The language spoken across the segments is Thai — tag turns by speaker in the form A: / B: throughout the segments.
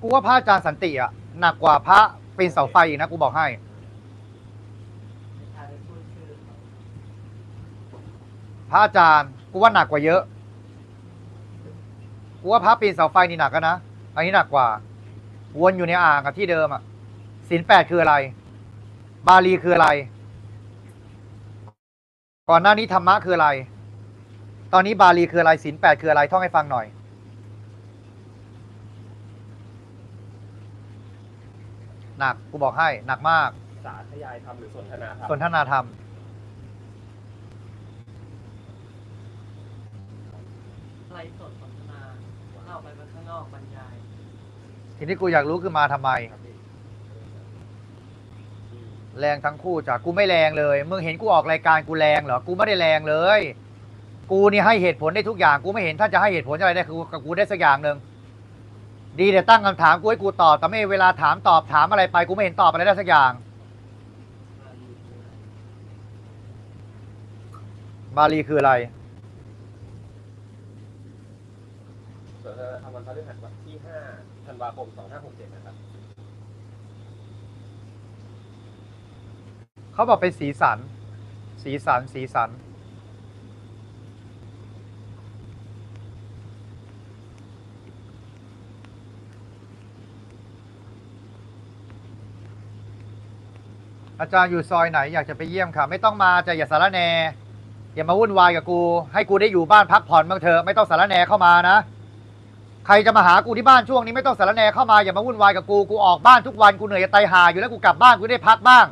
A: กูว่าพระอาจารย์สันติอะหนักกว่าพระปีนเสาไฟอีกนะกูบอกให้
B: ไม่ทันได้พูดชื่อเขา
A: พระอาจารย์กูว่าหนักกว่าเยอะกูว่าพระปีนเสาไฟนี่หนักกันนะอันนี้หนักกว่า วนอยู่ในอ่างกับที่เดิมอะศีลแปดคืออะไร บาลีคืออะไร ก่อนหน้านี้ธรรมะคืออะไร ตอนนี้บาลีคืออะไรศีลแปดคืออะไรท่องให้ฟังหน่อย หนักกูบอกให้หนักมาก
C: สาธยายธรรมหรือสนทนาธรรม
A: สนทนาธรรม
B: ไลฟ์สดสนทนาเข้าไปข้างนอกบรรยาย
A: ทีนี้กูอยากรู้คือมาทำไม
C: ครับพี่
A: แรงทั้งคู่จ้ะกูไม่แรงเลย มึงเห็นกูออกรายการกูแรงเหรอ กูไม่ได้แรงเลย กูนี่ให้เหตุผลได้ทุกอย่าง กูไม่เห็นท่านจะให้เหตุผลอะไรได้คือกับกูได้สักอย่างหนึ่ง ดีแต่ตั้งคำถามกูให้กูตอบแต่ไม่เวลาถามตอบถามอะไรไปกูไม่เห็นตอบอะไรได้สักอย่าง บาลีคืออะไร
C: สนทนาธรรมวันพฤหัสวันที่5ธันวาคม2567นะครับ
A: เขาบอกเป็นสีสัน สีสันสีสัน อาจารย์อยู่ซอยไหนอยากจะไปเยี่ยมค่ะ ไม่ต้องมาจะอย่าสารแนอย่ามาวุ่นวายกับกู ให้กูได้อยู่บ้านพักผ่อนบ้างเถอะไม่ต้องสารแนเข้ามานะ ใครจะมาหากูที่บ้านช่วงนี้ไม่ต้องสารแนเข้ามาอย่ามาวุ่นวายกับกูกูออกบ้านทุกวันกูเหนื่อยจะตายหาอยู่แล้วกูกลับบ้านกูได้พักบ้าง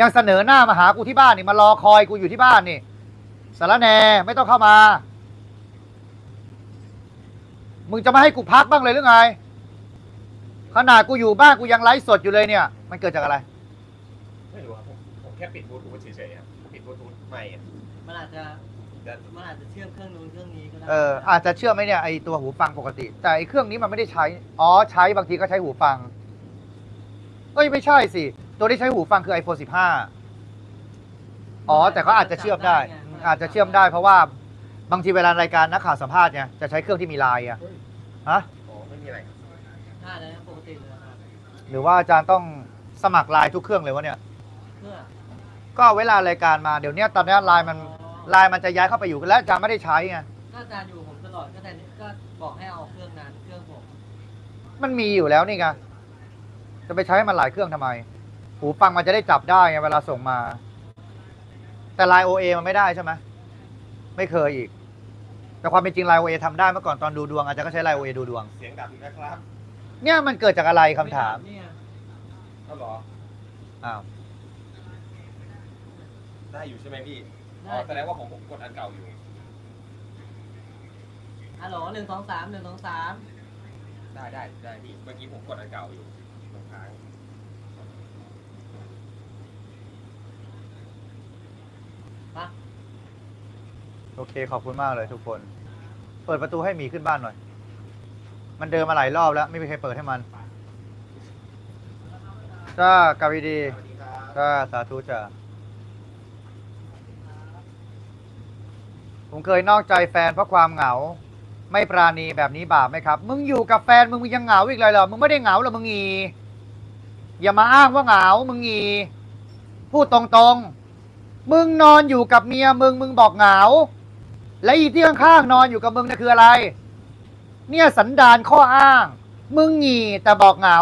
A: ยังเสนอหน้ามาหากูที่บ้านนี่มารอคอยกูอยู่ที่บ้านนี่สารแนไม่ต้องเข้ามา มึงจะมาให้กูพักบ้างเลยหรือไงขนาดกูอยู่บ้านกูยังไลฟ์สดอยู่เลยเนี่ย มันเกิดจากอะไร
C: ไม่รู้ครับผมผม แค่ปิดบลูทูธเฉยๆครับปิดบลูทูธใหม่อะ
B: มันอาจจะ
C: แต่
B: มันอาจจะเชื่อมเครื่องนู้นเครื่องนี้ก็ได้
A: เอออาจจะเชื่อไหมเนี่ยไอตัวหูฟังปกติ แต่ไอเครื่องนี้มันไม่ได้ใช้ อ๋อใช้บางทีก็ใช้หูฟังเอ้ยไม่ใช่สิ ตัวที่ใช้หูฟังคือ iPhone 15 อ๋อ แต่ก็อาจจะเชื่อมได้ อาจจะเชื่อมได้เพราะว่าบางทีเวลารายการนักข่าวสัมภาษณ์เนี่ยจะใช้เครื่องที่มีไลน์อะฮะ
C: อ๋อไม่มีอะไรครับ
B: น่าจะปกติเลยนะครับ
A: หรือว่าอาจารย์ต้องสมัครไลน์ทุกเครื่องเลยวะเนี่ย
B: เพื่อ
A: ก็เวลารายการมาเดี๋ยวเนี้ยตอนเนี้ยไลน์มันไลน์มันจะย้ายเข้าไปอยู่กันแล้วอาจารย์ไม่ได้ใช้ไง
B: ถ้าอาจารย์อยู่ผมตลอดก็แต่ก็บอกให้เอาเครื่องนั้นเครื่องผม
A: มันมีอยู่แล้วนี่ไงจะไปใช้มันหลายเครื่องทำไม หูฟังมันจะได้จับได้ไงเวลาส่งมา แต่ไลน์โอเอมันไม่ได้ใช่ไหมไม่เคยอีก แต่ความเป็นจริงไลน์โอเอทำได้เมื่อก่อนตอนดูดวงอาจารย์ก็ใช้ไลน์โอเอดูดวง
C: เสียงดับอีกนะครับ
A: เนี่ยมันเกิดจากอะไรคำถาม
B: เนี่ย
C: เอาเหรอ
A: อ้าว
C: ได้อยู่ใช่ไหมพี่อ๋
B: ได้
C: อแสดงว่าของผมกดอันเก่าอยู่
B: ฮัลโหลหนึ่งสองสามหนึ่งสองสาม
C: ได้ได้ได้พี่เมื่อกี้ผมกดอันเก่าอยู่ตรงค้าง
B: ปะ
A: โอเคขอบคุณมากเลยทุกคน เปิดประตูให้หมีขึ้นบ้านหน่อย มันเดินมาหลายรอบแล้ว ไม่มีใครเปิดให้มันจ้ากาวิดี
C: สวัสดีครับ
A: จ้าสาธุจ้า ผมเคยนอกใจแฟนเพราะความเหงา ไม่ปราณีแบบนี้บาปไหมครับ มึงอยู่กับแฟนมึงมึงยังเหงาอีกเลยเหรอ มึงไม่ได้เหงาหรอมึงงีอย่ามาอ้างว่าเหงา มึงงีพูดตรงๆ มึงนอนอยู่กับเมียมึงมึงบอกเหงา และอีที่ข้างๆนอนอยู่กับมึงน่ะคืออะไร เนี่ยสันดานข้ออ้าง มึงงีแต่บอกเหงา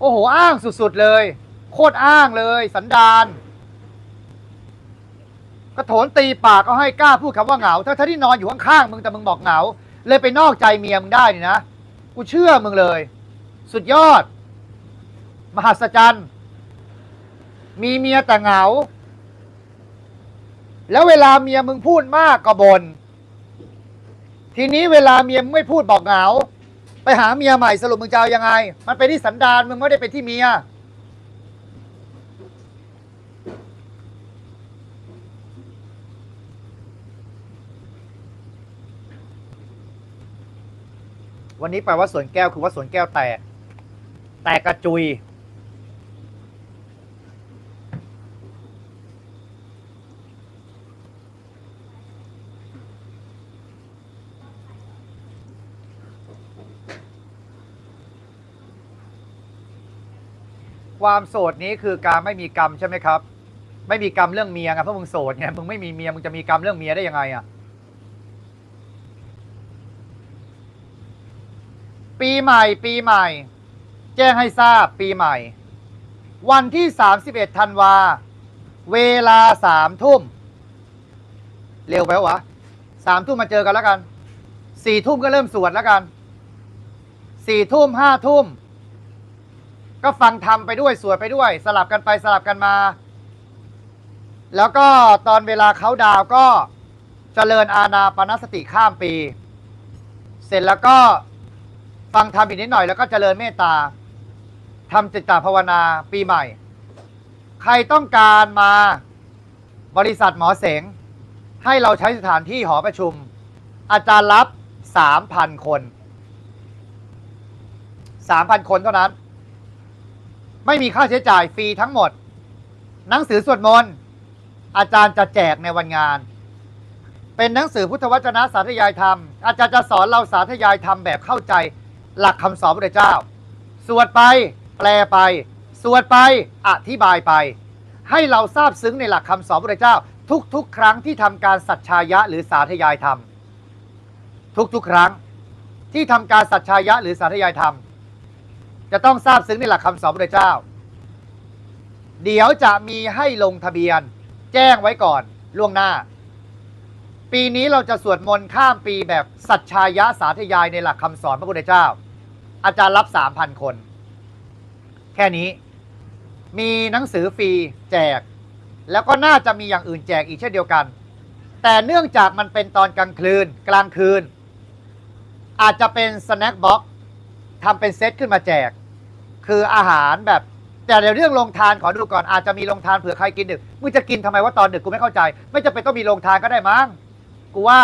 A: โอ้โหอ้างสุดๆเลย โคตรอ้างเลย สันดาน ก็โถนตีปากก็ให้กล้าพูดคำว่าเหงาถ้าถ้าที่นอนอยู่ข้างๆมึงแต่มึงบอกเหงา เลยไปนอกใจเมียมึงได้นี่นะ กูเชื่อมึงเลย สุดยอด มหัศจรรย์ มีเมียแต่เหงา แล้วเวลาเมียมึงพูดมากก็บน่นทีนี้เวลาเมียมึงไม่พูดบอกเหงา ไปหาเมียใหม่สรุปมึงจะเอายังไง มันเป็นที่สันดานมึงไม่ได้เป็นที่เมีย วันนี้แปลว่าสวนแก้วคือว่าสวนแก้วแตก แตกกระจุย ความโสดนี้คือการไม่มีกรรมใช่ไหมครับ ไม่มีกรรมเรื่องเมียไงเพราะมึงโสดไงมึงไม่มีเมียมึงจะมีกรรมเรื่องเมียได้ยังไงอะ ปีใหม่ปีใหม่ แจ้งให้ทราบปีใหม่ วันที่ 31ธันวา เวลาสามทุ่ม เร็วไปวะสามทุ่มมาเจอกันแล้วกันสี่ทุ่มก็เริ่มสวดแล้วกันสี่ทุ่มห้าทุ่ม ก็ฟังธรรมไปด้วยสวดไปด้วย สลับกันไปสลับกันมา แล้วก็ตอนเวลาเขาดาวก็เจริญอาณาปณสติข้ามปี เสร็จแล้วก็ ฟังธรรมอีกนิดหน่อยแล้วก็เจริญเมตตาทำจิตตภาวนาปีใหม่ ใครต้องการมาบริษัทหมอเสง ให้เราใช้สถานที่หอประชุม อาจารย์รับ 3,000 คน 3,000 คนเท่านั้น ไม่มีค่าใช้จ่ายฟรีทั้งหมด หนังสือสวดมนต์อาจารย์จะแจกในวันงาน เป็นหนังสือพุทธวจนะสาธยายธรรม อาจารย์จะสอนเราสาธยายธรรมแบบเข้าใจ หลักคำสอนพระเจ้า สวดไป แปลไป สวดไป อธิบายไป ให้เราทราบซึ้งในหลักคำสอนพระเจ้า ทุกๆ ครั้งที่ทำการสัจชายะหรือสาธยายธรรม ทุกๆ ครั้งที่ทำการสัจชายะหรือสาธยายธรรม จะต้องทราบซึ้งในหลักคำสอนพระเจ้า เดี๋ยวจะมีให้ลงทะเบียน แจ้งไว้ก่อนล่วงหน้าปีนี้เราจะสวดมนต์ข้ามปีแบบสัจชายะสาธยายในหลักคำสอนพระพุทธเจ้า อาจารย์รับ3,000คน แค่นี้ มีหนังสือฟรีแจก แล้วก็น่าจะมีอย่างอื่นแจกอีกเช่นเดียวกัน แต่เนื่องจากมันเป็นตอนกลางคืนกลางคืน อาจจะเป็นสแน็คบ็อกทำเป็นเซตขึ้นมาแจก คืออาหารแบบแต่ในเรื่องลงทานขอดูก่อนอาจจะมีลงทานเผื่อใครกินดึกมึงจะกินทำไมว่าตอนดึกกูไม่เข้าใจ ไม่จำเป็นต้องมีลงทานก็ได้มั้งกูว่า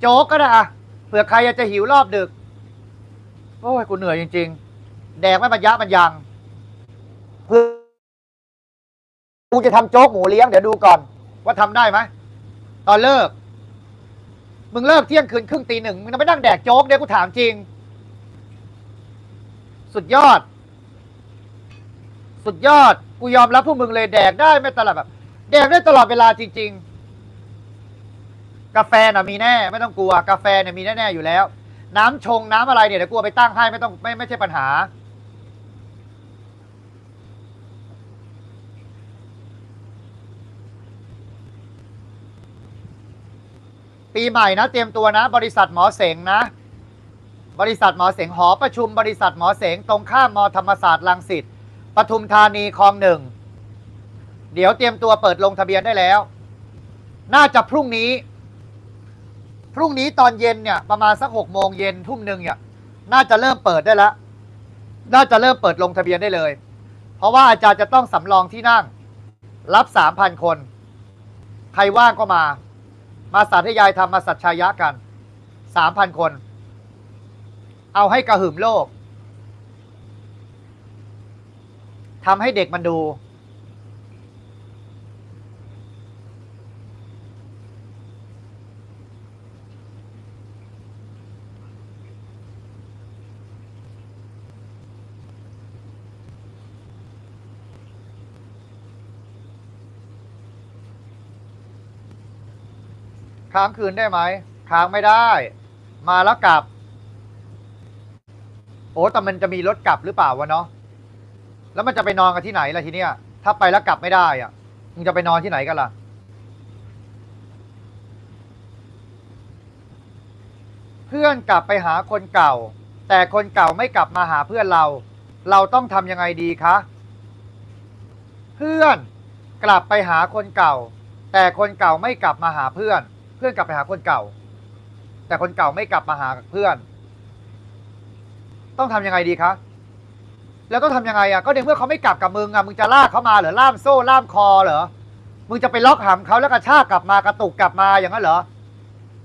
A: โจ๊กก็ได้อะเผื่อใครอยากจะหิวรอบดึก โอ้ยกูเหนื่อยจริง ๆ แดกไม่บรรยะบรรยังเพื่อกูจะทำโจ๊กหมูเลี้ยงเดี๋ยวดูก่อน ว่าทำได้ไหมตอนเลิก มึงเลิกเที่ยงคืนครึ่งตีหนึ่งมึงจะไม่นั่งแดกโจ๊กเดี๋ยวกูถามจริง สุดยอด สุดยอด กูยอมรับพวกมึงเลยแดกได้ไม่ตลอดแบบ แดกได้ตลอดเวลาจริง ๆ กาแฟน่ะมีแน่ ไม่ต้องกลัว กาแฟเนี่ยมีแน่ ๆ อยู่แล้ว น้ำชงน้ำอะไรเนี่ยเดี๋ยวกูเอาไปตั้งให้ไม่ต้องไม่ไม่ใช่ปัญหา ปีใหม่นะ เตรียมตัวนะ บริษัทหมอเสงนะ บริษัทหมอเสงหอประชุม บริษัทหมอเสงตรงข้ามมธรรมศาสตร์ลังสิตปทุมธานีคลองหนึ่ง เดี๋ยวเตรียมตัวเปิดลงทะเบียนได้แล้ว น่าจะพรุ่งนี้ พรุ่งนี้ตอนเย็นเนี่ยประมาณสักหกโมงเย็นทุ่มหนึ่งเนี่ยน่าจะเริ่มเปิดได้แล้วน่าจะเริ่มเปิดลงทะเบียนได้เลย เพราะว่าอาจารย์จะต้องสำรองที่นั่ง รับสามพันคน ใครว่างก็มา มาสาธยายธรรมมาสัจชายะกันสามพันคน เอาให้กระหึ่มโลกทำให้เด็กมันดู ค้างคืนได้ไหมค้างไม่ได้ มาแล้วกลับ โอ้แต่มันจะมีรถกลับหรือเปล่าวะเนาะแล้วมันจะไปนอนกันที่ไหนล่ะทีเนี้ยถ้าไปแล้วกลับไม่ได้อะมึงจะไปนอนที่ไหนกันล่ะเพื่อนกลับไปหาคนเก่า แต่คนเก่าไม่กลับมาหาเพื่อนเรา เราต้องทำยังไงดีคะเพื่อนกลับไปหาคนเก่า แต่คนเก่าไม่กลับมาหาเพื่อน พื่อนกลับไปหาคนเก่า แต่คนเก่าไม่กลับมาหาเพื่อน ต้องทำยังไงดีคะแล้วต้องทำยังไงอะก็ในเมื่อเขาไม่กลับกับมึงอะมึงจะลากเขามาเหรอล่ามโซ่ล่ามคอเหรอมึงจะไปล็อกหำเขาแล้วกระชากกลับมากระตุกกลับมาอย่างนั้นเหรอ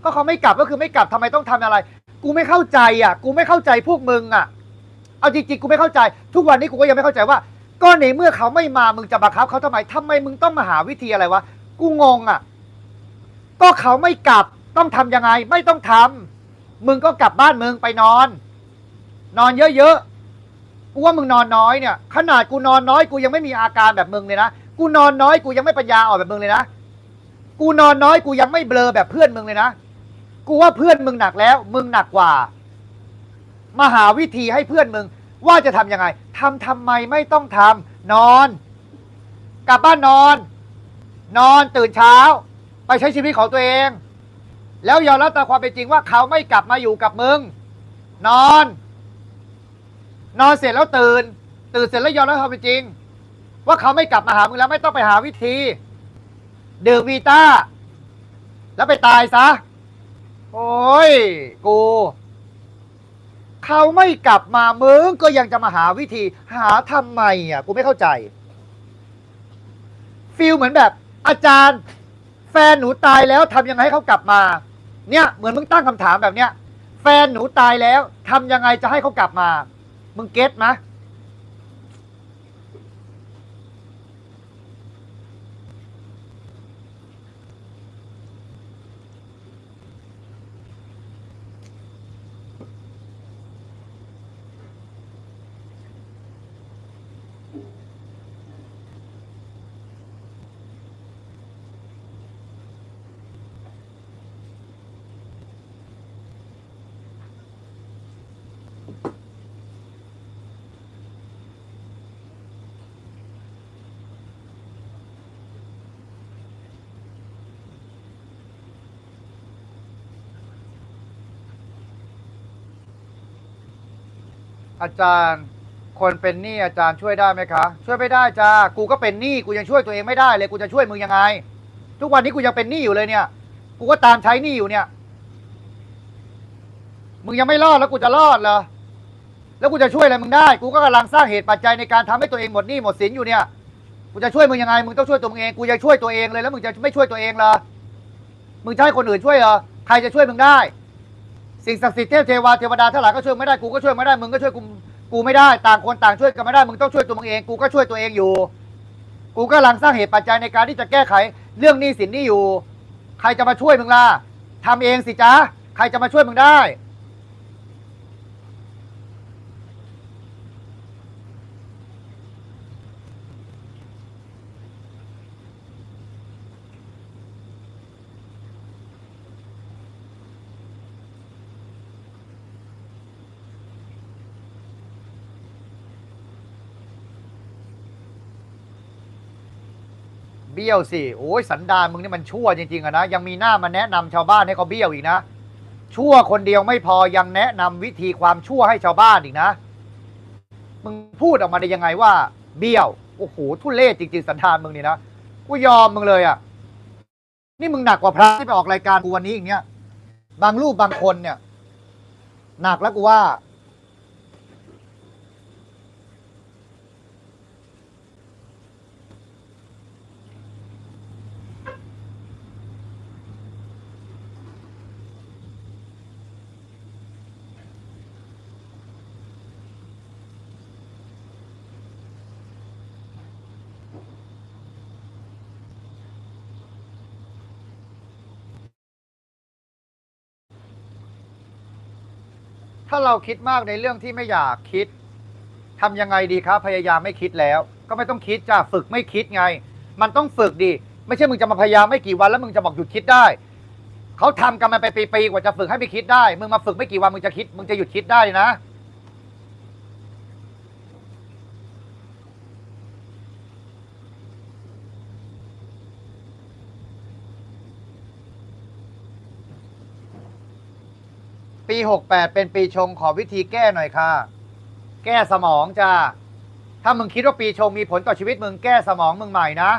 A: ก็เขาไม่กลับก็คือไม่กลับทำไมต้องทำอะไร กูไม่เข้าใจอะ กูไม่เข้าใจพวกมึงอะ เอาจริงๆกูไม่เข้าใจ ทุกวันนี้กูก็ยังไม่เข้าใจว่า ก็ในเมื่อเขาไม่มามึงจะบังคับเขาทำไมทำไมมึงต้องมาหาวิธีอะไรวะกูงงอะ ก็เขาไม่กลับต้องทำยังไงไม่ต้องทำมึงก็กลับบ้านมึงไปนอน นอนเยอะๆกูว่ามึงนอนน้อยเนี่ย ขนาดกูนอนน้อยกูยังไม่มีอาการแบบมึงเลยนะกูนอนน้อยกูยังไม่ปัญญาอ่อนแบบมึงเลยนะกูนอนน้อยกูยังไม่เบลอแบบเพื่อนมึงเลยนะกูว่าเพื่อนมึงหนักแล้ว มึงหนักกว่า มาหาวิธีให้เพื่อนมึง ว่าจะทำยังไงทำทำไมไม่ต้องทำนอน กลับบ้านนอน นอนตื่นเช้า ไปใช้ชีวิตของตัวเอง แล้วยอมรับตามความเป็นจริงว่าเขาไม่กลับมาอยู่กับมึง นอน นอนเสร็จแล้วตื่น ตื่นเสร็จแล้วยอมรับความเป็นจริง ว่าเขาไม่กลับมาหามึงแล้วไม่ต้องไปหาวิธีดื่มวีต้า แล้วไปตายซะ โอ้ย กู เขาไม่กลับมามึงก็ยังจะมาหาวิธี หาทำไมอะ กูไม่เข้าใจฟีลเหมือนแบบอาจารย์ แฟนหนูตายแล้วทำยังไงให้เขากลับมา เนี่ยเหมือนมึงตั้งคำถามแบบเนี้ย แฟนหนูตายแล้วทำยังไงจะให้เขากลับมา มึงเก็ตไหม อาจารย์คนเป็นหนี้อาจารย์ช่วยได้ไหมคะ ช่วยไม่ได้จ้ากูก็เป็นหนี้กูยังช่วยตัวเองไม่ได้เลยกูจะช่วยมึงยังไง ทุกวันนี้กูยังเป็นหนี้อยู่เลยเนี่ย กูก็ตามใช้หนี้อยู่เนี่ย มึงยังไม่รอดแล้วกูจะรอดเหรอแล้วกูจะช่วยอะไรมึงได้ กูก็กำลังสร้างเหตุปัจจัยในการทำให้ตัวเองหมดหนี้หมดสินอยู่เนี่ย กูจะช่วยมึงยังไง มึงต้องช่วยตัวมึงเอง กูจะช่วยตัวเองเลยแล้วมึงจะไม่ช่วยตัวเองเหรอ มึงจะให้คนอื่นช่วยเหรอ ใครจะช่วยมึงได้ สิ่งศักดิ์สิทธิ์เทพเทวาเทวดาทั้งหลายก็ช่วยไม่ได้กูก็ช่วยไม่ได้มึงก็ช่วยกูกูไม่ได้ต่างคนต่างช่วยกันไม่ได้มึงต้องช่วยตัวมึงเองกูก็ช่วยตัวเองอยู่ กูก็กำลังสร้างเหตุปัจจัยในการที่จะแก้ไขเรื่องหนี้สินนี่อยู่ ใครจะมาช่วยมึงล่ะทำเองสิจ้าใครจะมาช่วยมึงได้ เบี้ยวสิโอ้ยสันดานมึงนี่มันชั่วจริงๆอะนะยังมีหน้ามาแนะนำชาวบ้านให้เขาเบี้ยวอีกนะ ชั่วคนเดียวไม่พอยังแนะนำวิธีความชั่วให้ชาวบ้านอีกนะ มึงพูดออกมาได้ยังไงว่า เบี้ยวโอ้โหทุเรศจริงๆสันดานมึงนี่นะกูยอมมึงเลยอะนี่มึงหนักกว่าพระที่ไปออกรายการกูวันนี้อย่างเงี้ยบางรูปบางคนเนี่ย หนักแล้วกูว่า ถ้าเราคิดมากในเรื่องที่ไม่อยากคิดทำยังไงดีครับพยายามไม่คิดแล้ว ก็ไม่ต้องคิดจ้าฝึกไม่คิดไง มันต้องฝึกดี ไม่ใช่มึงจะมาพยายามไม่กี่วันแล้วมึงจะบอกหยุดคิดได้เขาทำกันมาไปปีๆกว่าจะฝึกให้ไม่คิดได้ มึงมาฝึกไม่กี่วันมึงจะคิด มึงจะหยุดคิดได้นะ ปีหกแปดเป็นปีชงขอวิธีแก้หน่อยค่ะ แก้สมองจ้าถ้ามึงคิดว่าปีชงมีผลต่อชีวิตมึงแก้สมองมึงใหม่นะ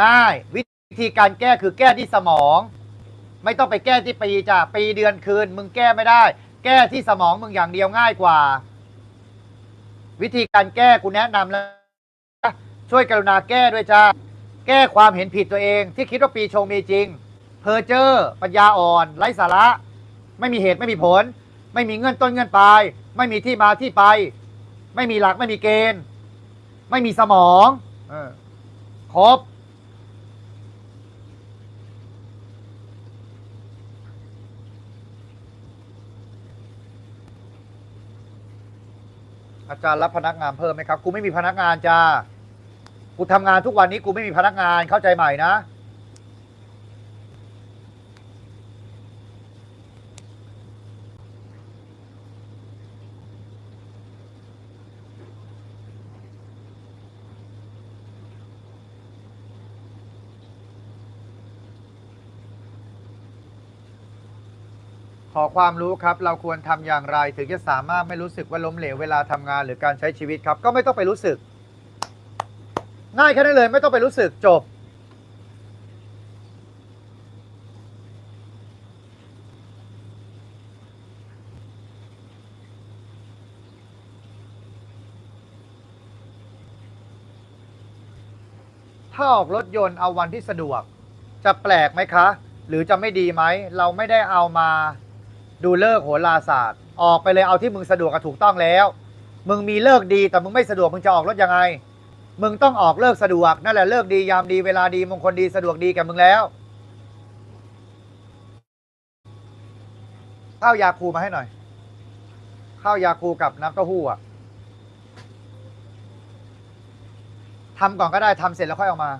A: ง่าย วิธีการแก้คือแก้ที่สมอง ไม่ต้องไปแก้ที่ปีจ้าปีเดือนคืน มึงแก้ไม่ได้ แก้ที่สมองมึงอย่างเดียวง่ายกว่า วิธีการแก้กูแนะนำแล้วช่วยกรุณาแก้ด้วยจ้าแก้ความเห็นผิดตัวเอง ที่คิดว่าปีชงมีจริงเพอเจอร์ปัญญาอ่อนไร้สาระ ไม่มีเหตุไม่มีผล ไม่มีเงื่อนต้นเงื่อนปลาย ไม่มีที่มาที่ไป ไม่มีหลักไม่มีเกณฑ์ ไม่มีสมองอครบอาจารย์รับพนักงานเพิ่มไหมครับ กูไม่มีพนักงานจ้า กูทำงานทุกวันนี้กูไม่มีพนักงานเข้าใจใหม่นะ ขอความรู้ครับ เราควรทำอย่างไรถึงจะสามารถไม่รู้สึกว่าล้มเหลวเวลาทำงานหรือการใช้ชีวิตครับ ก็ไม่ต้องไปรู้สึก ง่ายแค่นั้นเลย ไม่ต้องไปรู้สึกจบ ถ้าออกรถยนต์เอาวันที่สะดวก จะแปลกไหมคะ หรือจะไม่ดีไหม เราไม่ได้เอามา ดูเลิกโหราศาสตร์ ออกไปเลยเอาที่มึงสะดวกก็ถูกต้องแล้ว มึงมีเลิกดีแต่มึงไม่สะดวกมึงจะออกรถยังไง มึงต้องออกเลิกสะดวกนั่นแหละเลิกดียามดีเวลาดีมงคลดีสะดวกดีแกับมึงแล้วข้าวยาคูมาให้หน่อยข้าวยาคูกับน้ำเต้าหู้อะทำก่อนก็ได้ทำเสร็จแล้วค่อยเอามา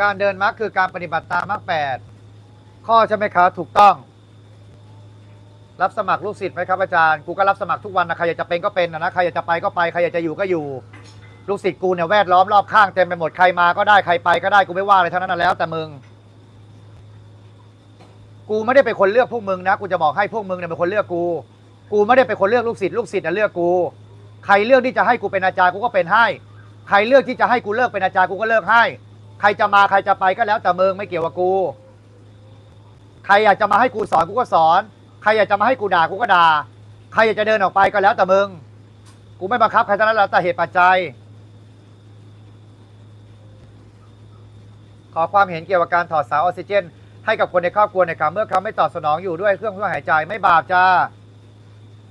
A: การเดินมรรคคือการปฏิบัติตามมรรคแปดข้อใช่ไหมครับถูกต้อง รับสมัครลูกศิษย์ไหมครับอาจารย์กูก็รับสมัครทุกวันนะใครอยากจะเป็นก็เป็นนะใครอยากจะไปก็ไปใครอยากจะอยู่ก็อยู่ลูกศิษย์กูเนี่ยแวดล้อมรอบข้างเต็มไปหมดใครมาก็ได้ใครไปก็ได้กูไม่ว่าอะไรทั้งนั้นนะแล้ว แต่มึง กูไม่ได้เป็นคนเลือกพวกมึงนะกูจะบอกให้พวกมึงเนี่ยเป็นคนเลือกกู กูไม่ได้เป็นคนเลือกลูกศิษย์ลูกศิษย์น่ะเลือกกู ใครเลือกที่จะให้กูเป็นอาจารย์กูก็เป็นให้ ใครเลือกที่จะให้กูเลิกเป็นอาจารย์กูก็เลิกให้ ใครจะมาใครจะไปก็แล้วแต่มึงไม่เกี่ยวกับกู ใครอยากจะมาให้กูสอนกูก็สอน ใครอยากจะมาให้กูด่ากูก็ด่า ใครอยากจะเดินออกไปก็แล้วแต่มึง กูไม่บังคับใครทั้งนั้นแล้วแต่เหตุปัจจัย ขอความเห็นเกี่ยวกับการถอดสายออกซิเจน ให้กับคนในครอบครัวหน่อยครับเมื่อเขาไม่ตอบสนองอยู่ด้วยเครื่องช่วยหายใจไม่บาปจ้า